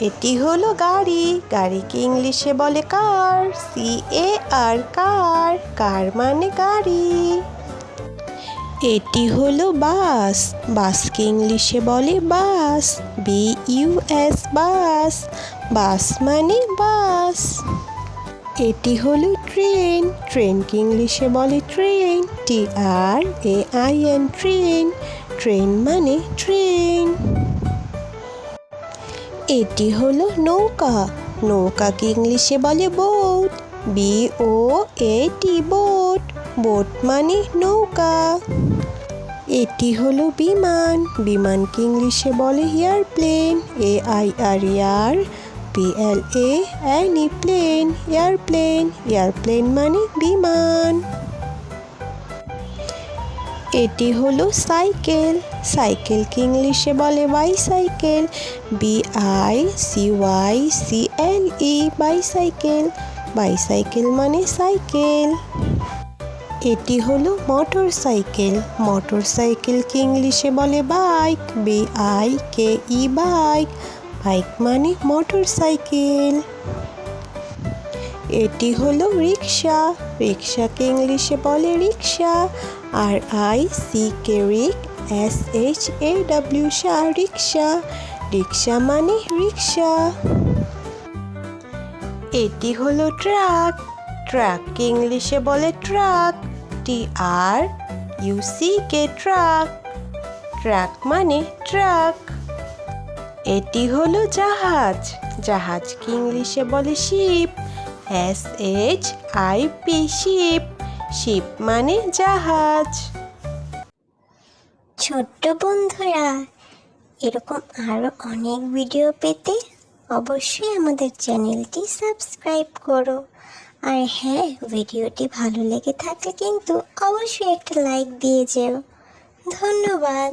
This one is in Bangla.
এটি হলো গাড়ি। গাড়িকে ইংলিশে বলে কার সি এ আর কার কার মানে গাড়ি। এটি হলো বাস। বাসকে ইংলিশে বলে bus B U S bus. Bus মানে বাস। এটি হলো ট্রেন। ট্রেনকে ইংলিশে বলে train T R A I N train. Train মানে ট্রেন। এটি হলো নৌকা। নৌকাকে ইংলিশে বলে boat. B O A T boat. Boat মানে নৌকা। এটি হলো বিমান। বিমানকে ইংলিশে বলে airplane. A I R air P L A E plane, airplane. Airplane মানে বিমান। এটি হলো সাইকেল। সাইকেলকে ইংলিশে বলে? Bicycle. B I C Y C L E bicycle. Bicycle মানে সাইকেল। এটি হলো মোটর সাইকেল মোটর সাইকেলকে ইংলিশে বলে? Bike. B I K E bike. Bike মানে মোটর সাইকেল এটি হলো রিক্সা রিক্সাকে ইংলিশে বলে rickshaw R I C K rick S H A W shaw rickshaw rickshaw মানে রিক্সা এটি হলো ট্রাক। ট্রাককে ইংলিশে বলে truck. T R U C K truck. Truck মানে ট্রাক। এটি হলো জাহাজ। জাহাজকে ইংলিশে বলে ship. S H I P ship ship মানে জাহাজ। ছোট্ট বন্ধুরা, এরকম আরও অনেক ভিডিও পেতে অবশ্যই আমাদের চ্যানেলটি সাবস্ক্রাইব করো। আর হ্যাঁ ভিডিওটি ভালো লেগে থাকলে কিন্তু অবশ্যই একটা লাইক দিয়ে যেও। ধন্যবাদ।